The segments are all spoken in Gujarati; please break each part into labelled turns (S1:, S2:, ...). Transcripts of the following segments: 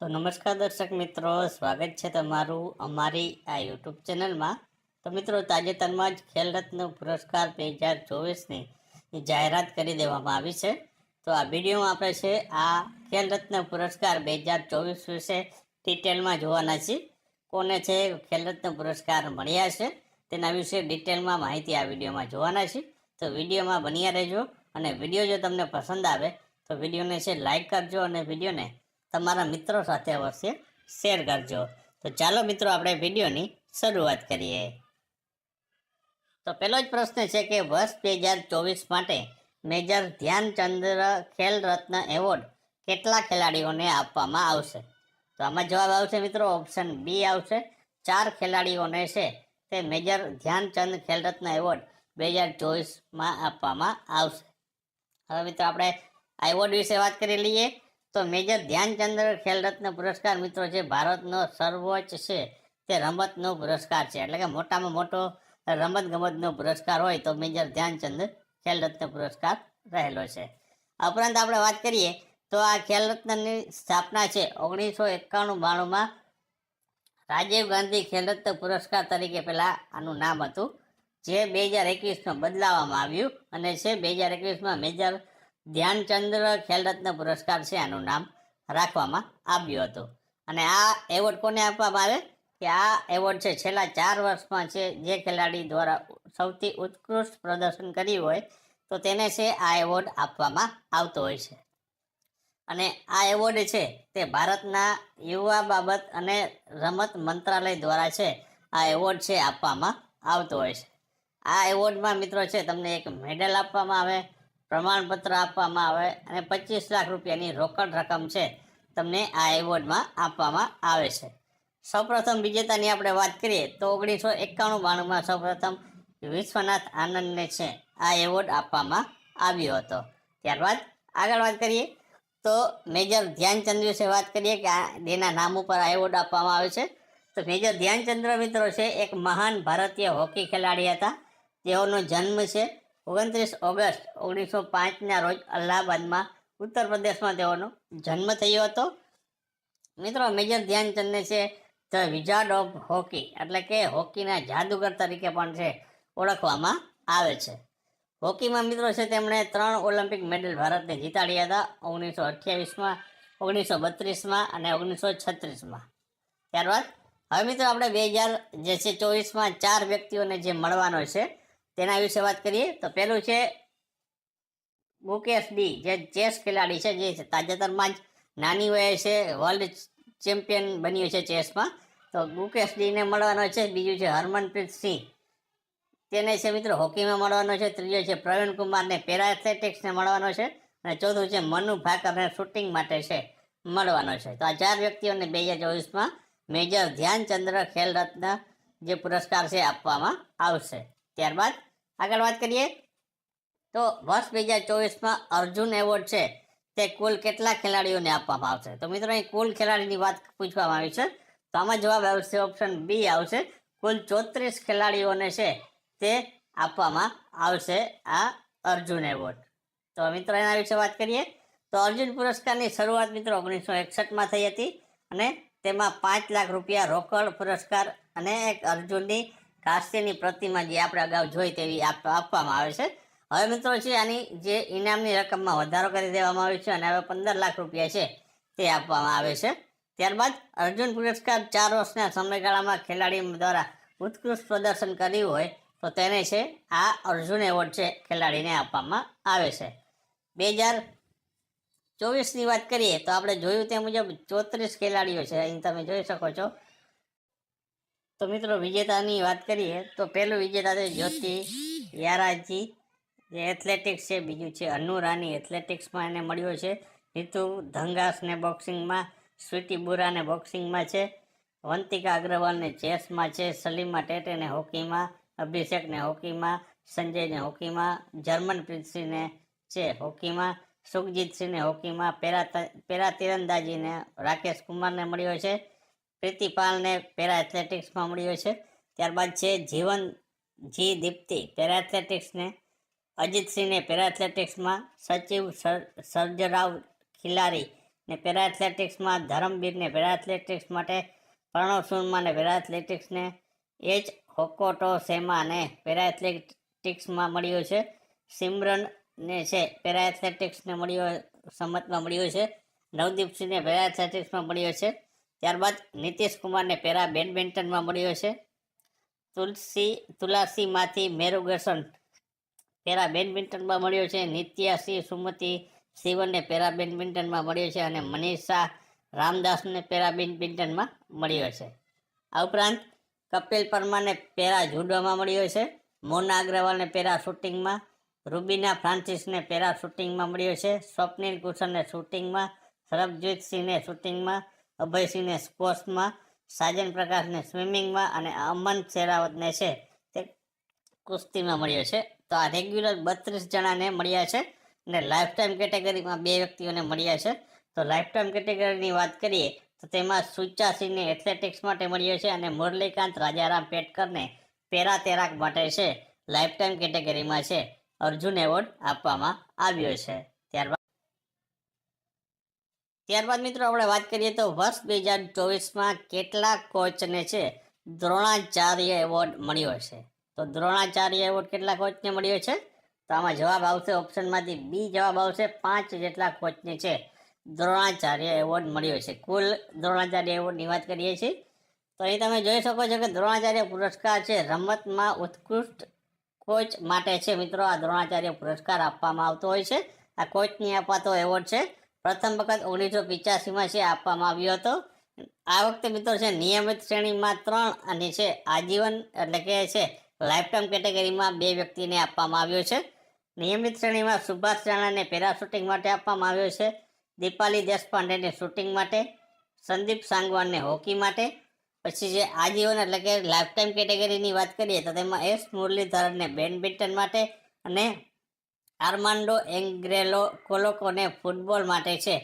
S1: તો નમસ્કાર દર્શક મિત્રો, સ્વાગત છે તમારું અમારી આ યુટ્યુબ ચેનલમાં. તો મિત્રો, તાજેતરમાં જ ખેલ રત્ન પુરસ્કાર બે હજાર ચોવીસની જાહેરાત કરી દેવામાં આવી છે. તો આ વિડીયોમાં આપણે છે, આ ખેલ રત્ન પુરસ્કાર બે હજાર ચોવીસ વિશે ડિટેલમાં જોવાના છીએ. કોને છે, ખેલ રત્ન પુરસ્કાર મળ્યા છે, તેના વિશે ડિટેલમાં માહિતી આ વિડીયોમાં જોવાના છીએ. તો વિડીયોમાં બન્યા રહેજો અને વીડિયો જો તમને પસંદ આવે, તો વિડીયોને છે લાઇક કરજો અને વિડીયોને તમારા મિત્રો સાથે અવશ્ય શેર કરજો. તો ચાલો મિત્રો, આપણે વિડીયોની શરૂઆત કરીએ. તો પહેલો જ પ્રશ્ન છે કે વર્ષ બે હજાર ચોવીસ માટે મેજર ધ્યાનચંદ્ર ખેલ રત્ન એવોર્ડ કેટલા ખેલાડીઓને આપવામાં આવશે? તો આમાં જવાબ આવશે મિત્રો, ઓપ્શન બી આવશે. ચાર ખેલાડીઓને છે તે મેજર ધ્યાનચંદ ખેલ રત્ન એવોર્ડ બે હજાર ચોવીસમાં આપવામાં આવશે. હવે મિત્રો, આપણે આ એવોર્ડ વિશે વાત કરી લઈએ. તો મેજર ધ્યાનચંદ્ર ખેલ રત્ન પુરસ્કાર મિત્રો છે, ભારતનો સર્વોચ્ચ છે તે રમતનો પુરસ્કાર છે. એટલે કે મોટામાં મોટો રમત ગમતનો પુરસ્કાર હોય તો મેજર ધ્યાનચંદ ખેલ રત્ન પુરસ્કાર રહેલો છે. ઉપરાંત આપણે વાત કરીએ તો આ ખેલ રત્નની સ્થાપના છે ઓગણીસો એકાણું બાણુંમાં રાજીવ ગાંધી ખેલ રત્ન પુરસ્કાર તરીકે પહેલાં આનું નામ હતું, જે બે હજાર એકવીસમાં બદલાવવામાં આવ્યું અને છે, બે હજાર એકવીસમાં મેજર ધ્યાનચંદ્ર ખેલરત્ન પુરસ્કાર છે, આનું નામ રાખવામાં આવ્યું હતું. અને આ એવોર્ડ કોને આપવામાં આવે? કે આ એવોર્ડ છે, છેલ્લા ચાર વર્ષમાં છે, જે ખેલાડી દ્વારા સૌથી ઉત્કૃષ્ટ પ્રદર્શન કર્યું હોય, તો તેને છે, આ એવોર્ડ આપવામાં આવતો હોય છે. અને આ એવોર્ડ છે, તે ભારતના યુવા બાબત અને રમત મંત્રાલય દ્વારા છે, આ એવોર્ડ છે, આપવામાં આવતો હોય છે. આ એવોર્ડમાં મિત્રો છે, તમને એક મેડલ આપવામાં આવે પ્રમાણપત્ર આપવામાં આવે અને પચીસ લાખ રૂપિયાની રોકડ રકમ છે તમને આ એવોર્ડમાં આપવામાં આવે છે. સૌપ્રથમ વિજેતાની આપણે વાત કરીએ તો ઓગણીસો એકાણું બાણુંમાં સૌપ્રથમ વિશ્વનાથ આનંદને છે આ એવોર્ડ આપવામાં આવ્યો હતો. ત્યારબાદ આગળ વાત કરીએ તો મેજર ધ્યાનચંદ્ર વિશે વાત કરીએ કે આ તેના નામ ઉપર આ એવોર્ડ આપવામાં આવે છે. તો મેજર ધ્યાનચંદ્ર મિત્રો છે એક મહાન ભારતીય હોકી ખેલાડી હતા. તેઓનો જન્મ છે ઓગણત્રીસ ઓગસ્ટ ઓગણીસો પાંચના રોજ અલ્હાબાદમાં ઉત્તર પ્રદેશમાં તેઓનો જન્મ થયો હતો. મિત્રો મેજર ધ્યાનચંદને છે ધ વિઝાર્ડ ઓફ હોકી એટલે કે હોકીના જાદુગર તરીકે પણ છે, ઓળખવામાં આવે છે. હોકીમાં મિત્રો છે તેમણે ત્રણ ઓલિમ્પિક મેડલ ભારતને જીતાડ્યા હતા, ઓગણીસો અઠ્યાવીસમાં, ઓગણીસો બત્રીસમાં અને ઓગણીસો છત્રીસમાં. ત્યારબાદ, હવે મિત્રો આપણે બે હજાર જે છે ચોવીસમાં ચાર વ્યક્તિઓને જે મળવાનો છે તેના વિશે વાત કરીએ તો પહેલું છે મુકેશ ડી જે ચેસ ખેલાડી છે, જે તાજેતરમાં જ નાની વયે છે વર્લ્ડ ચેમ્પિયન બન્યું છે ચેસમાં. તો મુકેશ ડીને મળવાનો છે, બીજું છે હરમનપ્રીત સિંહ. તેને છે મિત્રો હોકીમાં મળવાનો છે, ત્રીજો છે પ્રવીણ કુમારને પેરાથેટિક્સને મળવાનો છે, અને ચોથું છે મનુ ભાકરને શૂટિંગ માટે છે, મળવાનો છે. તો આ ચાર વ્યક્તિઓને બે હજાર ચોવીસમાં મેજર ધ્યાનચંદ્ર ખેલ રત્ન જે પુરસ્કાર છે આપવામાં આવશે. ત્યારબાદ આગળ વાત કરીએ. તો વર્ષ બે હજાર ચોવીસમાં અર્જુન એવોર્ડ છે. તે કુલ કેટલા ખેલાડીઓને આપવામાં આવશે? તો મિત્રો, અહીં કુલ ખેલાડીની વાત પૂછવામાં આવી છે. તો આમાં જવાબ આવશે ઓપ્શન બી આવશે. કુલ ચોત્રીસ ખેલાડીઓને છે તે આપવામાં આવશે આ અર્જુન એવોર્ડ. તો મિત્રો, એના વિશે વાત કરીએ. તો અર્જુન પુરસ્કારની શરૂઆત મિત્રો ઓગણીસો એકસઠમાં થઈ હતી અને તેમાં પાંચ લાખ રૂપિયા રોકડ પુરસ્કાર અને એક અર્જુનની કાસ્યની પ્રતિમા જે આપણે અગાઉ જોઈ તેવી આપ, આપવામાં આવે છે. હવે મિત્રો છે આની જે ઇનામની રકમમાં વધારો કરી દેવામાં આવ્યો છે અને હવે પંદર લાખ રૂપિયા છે તે આપવામાં આવે છે. ત્યારબાદ અર્જુન પુરસ્કાર ચાર વર્ષના સમયગાળામાં ખેલાડી દ્વારા ઉત્કૃષ્ટ પ્રદર્શન કર્યું હોય તો તેને છે આ અર્જુન એવોર્ડ છે ખેલાડીને આપવામાં આવે છે. બે હજાર ચોવીસની વાત કરીએ તો આપણે જોયું તે મુજબ ચોત્રીસ ખેલાડીઓ છે. અહીં તમે જોઈ શકો છો તો મિત્રો વિજેતાની વાત કરીએ, તો પહેલું વિજેતા છે જ્યોતિ યારાજી, જે એથ્લેટિક્સ છે, બીજું છે અનુ રાની એથ્લેટિક્સમાં એને મળ્યો છે. નીતુ ધંગાસને બોક્સિંગમાં સ્વીટી બુરાને બોક્સિંગમાં છે. વંતિકા અગ્રવાલને ચેસમાં છે. સલીમા ટેટેને હોકીમાં, અભિષેકને હોકીમાં, સંજયને હોકીમાં જર્મન પ્રિન્સીને છે હોકીમાં, સુખજીતસિંહને હોકીમાં, પેરા પેરા તીરંદાજીને રાકેશ કુમારને મળ્યો છે. પ્રીતિપાલને પેરા એથ્લેટિક્સમાં મળ્યો છે. ત્યારબાદ છે જીવન જી દીપ્તિ પેરા એથ્લેટિક્સને અજીતસિંહને પેરા એથ્લેટિક્સમાં સચિવ સર્જરાવ ખિલારી ને પેરા એથ્લેટિક્સમાં ધરમવીરને પેરા એથ્લેટિક્સ માટે પ્રણવ સુરમાને પેરા એથ્લેટિક્સને એચ હોકોટો સેમાને પેરા એથ્લેટિક્સમાં મળ્યો છે. સિમરનને છે પેરા એથ્લેટિક્સને મળ્યો, સંમતમાં મળ્યો છે. નવદીપસિંહને પેરા એથ્લેટિક્સમાં મળ્યો છે. ત્યારબાદ નીતિશ કુમારને પેરા બેડમિન્ટનમાં મળ્યો છે. તુલસી, તુલાસીમાંથી મેરુગેશન પેરા બેડમિન્ટનમાં મળ્યો છે. નિત્યાસિંહ સુમતિ શિવનને પેરા બેડમિન્ટનમાં મળ્યો છે અને મનીષા રામદાસને પેરા બેડમિન્ટનમાં મળ્યો છે. આ ઉપરાંત કપિલ પરમાને પેરા જુડોમાં મળ્યો છે. મોના અગ્રવાલને પેરા શૂટિંગમાં, રૂબીના ફ્રાન્સિસને પેરા શૂટિંગમાં મળ્યો છે. સ્વપ્નિલ કુશનને શૂટિંગમાં સરબજીત સિંહને શૂટિંગમાં અભયસિંહને સ્પોર્ટ્સમાં સાજન પ્રકાશને સ્વિમિંગમાં અને અમન શેરાવતને છે તે કુસ્તીમાં મળ્યો છે. તો આ રેગ્યુલર બત્રીસ જણાને મળ્યા છે અને લાઈફ ટાઈમ કેટેગરીમાં બે વ્યક્તિઓને મળ્યા છે. તો લાઈફ ટાઈમ કેટેગરીની વાત કરીએ તો તેમાં સુચા સિંહને એથ્લેટિક્સ માટે મળ્યો છે અને મુરલીકાંત રાજારામ પેટકરને પેરા તેરાક માટે છે. લાઈફ ટાઈમ કેટેગરીમાં છે. અર્જુન એવોર્ડ આપવામાં આવ્યો છે. ત્યારબાદ મિત્રો આપણે વાત કરીએ તો વર્ષ બે હજાર ચોવીસમાં કેટલા કોચને છે દ્રોણાચાર્ય એવોર્ડ મળ્યો છે? તો દ્રોણાચાર્ય એવોર્ડ કેટલા કોચને મળ્યો છે? તો આમાં જવાબ આવશે ઓપ્શનમાંથી બી જવાબ આવશે પાંચ જેટલા કોચને છે દ્રોણાચાર્ય એવોર્ડ મળ્યો છે. કુલ દ્રોણાચાર્ય એવોર્ડની વાત કરીએ છીએ. તો અહીં તમે જોઈ શકો છો કે દ્રોણાચાર્ય પુરસ્કાર છે રમતમાં ઉત્કૃષ્ટ કોચ માટે છે. મિત્રો, આ દ્રોણાચાર્ય પુરસ્કાર આપવામાં આવતો હોય છે. આ કોચની અપાતો એવોર્ડ છે. પ્રથમ વખત ઓગણીસો પિચ્યાસીમાં છે આપવામાં આવ્યો હતો. આ વખતે મિત્રો છે નિયમિત શ્રેણીમાં ત્રણ અને છે આજીવન એટલે કે છે લાઈફ ટાઈમ કેટેગરીમાં બે વ્યક્તિને આપવામાં આવ્યો છે. નિયમિત શ્રેણીમાં સુભાષ રાણાને પેરા શૂટિંગ માટે આપવામાં આવ્યો છે. દીપાલી દેશપાંડેને શૂટિંગ માટે, સંદીપ સાંગવાનને હોકી માટે, પછી જે આજીવન એટલે કે લાઈફ ટાઈમ કેટેગરીની વાત કરીએ તો તેમાં એસ મુરલીધરનને બેડમિન્ટન માટે અને આર્માન્ડો એંગ્રેલો કોલોકોને ફૂટબોલ માટે છે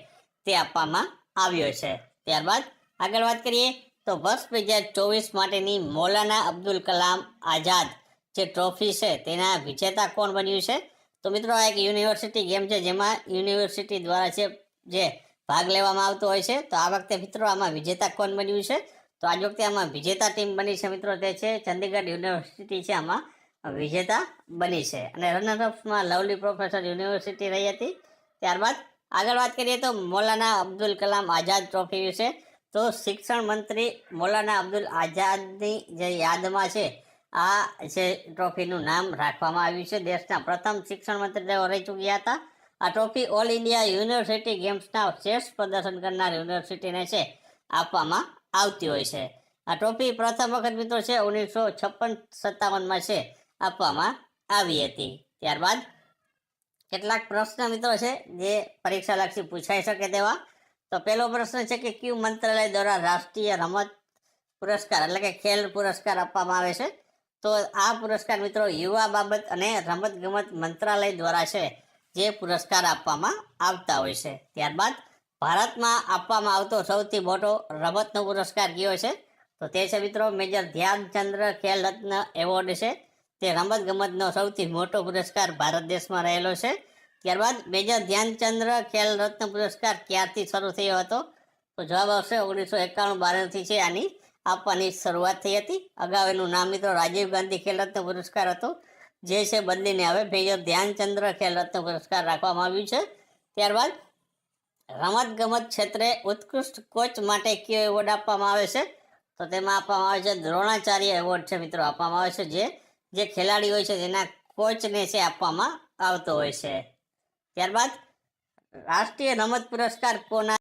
S1: તે આપવામાં આવ્યો છે. ત્યારબાદ આગળ વાત કરીએ તો વર્ષ બે હજાર ચોવીસ માટેની મૌલાના અબ્દુલ કલામ આઝાદ જે ટ્રોફી છે તેના વિજેતા કોણ બન્યું છે? તો મિત્રો આ એક યુનિવર્સિટી ગેમ છે જેમાં યુનિવર્સિટી દ્વારા છે જે ભાગ લેવામાં આવતો હોય છે તો આ વખતે મિત્રો આમાં વિજેતા કોણ બન્યું છે? તો આજ વખતે આમાં વિજેતા ટીમ બની છે મિત્રો તે છે ચંદીગઢ યુનિવર્સિટી છે આમાં વિજેતા બની છે. અને રનરઅપ્સમાં લવલી પ્રોફેસર યુનિવર્સિટી રહી હતી. ત્યારબાદ આગળ વાત કરીએ તો મૌલાના અબ્દુલ કલામ આઝાદ ટ્રોફી વિશે. તો શિક્ષણ મંત્રી મૌલાના અબ્દુલ આઝાદની જે યાદમાં છે, આ જે ટ્રોફીનું નામ રાખવામાં આવ્યું છે. દેશના પ્રથમ શિક્ષણ મંત્રી તેઓ રહી ચૂક્યા હતા. આ ટ્રોફી ઓલ ઇન્ડિયા યુનિવર્સિટી ગેમ્સના શ્રેષ્ઠ પ્રદર્શન કરનાર યુનિવર્સિટીને છે, આપવામાં આવતી હોય છે. આ ટ્રોફી પ્રથમ વખત મિત્રો છે, ઓગણીસો છપ્પન સત્તાવનમાં છે. આપવામાં આવી હતી. ત્યારબાદ કેટલાક પ્રશ્ન મિત્રો છે, જે પરીક્ષા લક્ષી પૂછાઈ શકે તેવા. તો પહેલો પ્રશ્ન છે કે કયું મંત્રાલય દ્વારા રાષ્ટ્રીય રમત પુરસ્કાર, એટલે કે ખેલ પુરસ્કાર આપવામાં આવે છે. તો આ પુરસ્કાર મિત્રો યુવા બાબત અને રમત ગમત મંત્રાલય દ્વારા છે, જે પુરસ્કાર આપવામાં આવતા હોય છે. ત્યારબાદ ભારતમાં આપવામાં આવતો સૌથી મોટો રમતનો પુરસ્કાર કયો છે? તો તે છે મિત્રો મેજર ધ્યાનચંદ્ર ખેલ રત્ન એવોર્ડ છે. તે રમત ગમતનો સૌથી મોટો પુરસ્કાર ભારત દેશમાં રહેલો છે. ત્યારબાદ મેજર ધ્યાનચંદ્ર ખેલ રત્ન પુરસ્કાર ક્યારથી શરૂ થયો હતો? તો જવાબ આવશે ઓગણીસો એકાણું બારથી છે આની આપવાની શરૂઆત થઈ હતી. અગાઉ એનું નામ મિત્રો રાજીવ ગાંધી ખેલ રત્ન પુરસ્કાર હતો, જે છે બદલીને હવે મેજર ધ્યાનચંદ્ર ખેલ રત્ન પુરસ્કાર રાખવામાં આવ્યું છે. ત્યારબાદ રમત ગમત ક્ષેત્રે ઉત્કૃષ્ટ કોચ માટે કયો એવોર્ડ આપવામાં આવે છે? તો તેમાં આપવામાં આવે છે દ્રોણાચાર્ય એવોર્ડ છે મિત્રો, આપવામાં આવે છે જે જે ખેલાડી હોય છે તેના કોચને છે આપવામાં આવતો હોય છે. ત્યારબાદ રાષ્ટ્રીય રમત પુરસ્કાર કોના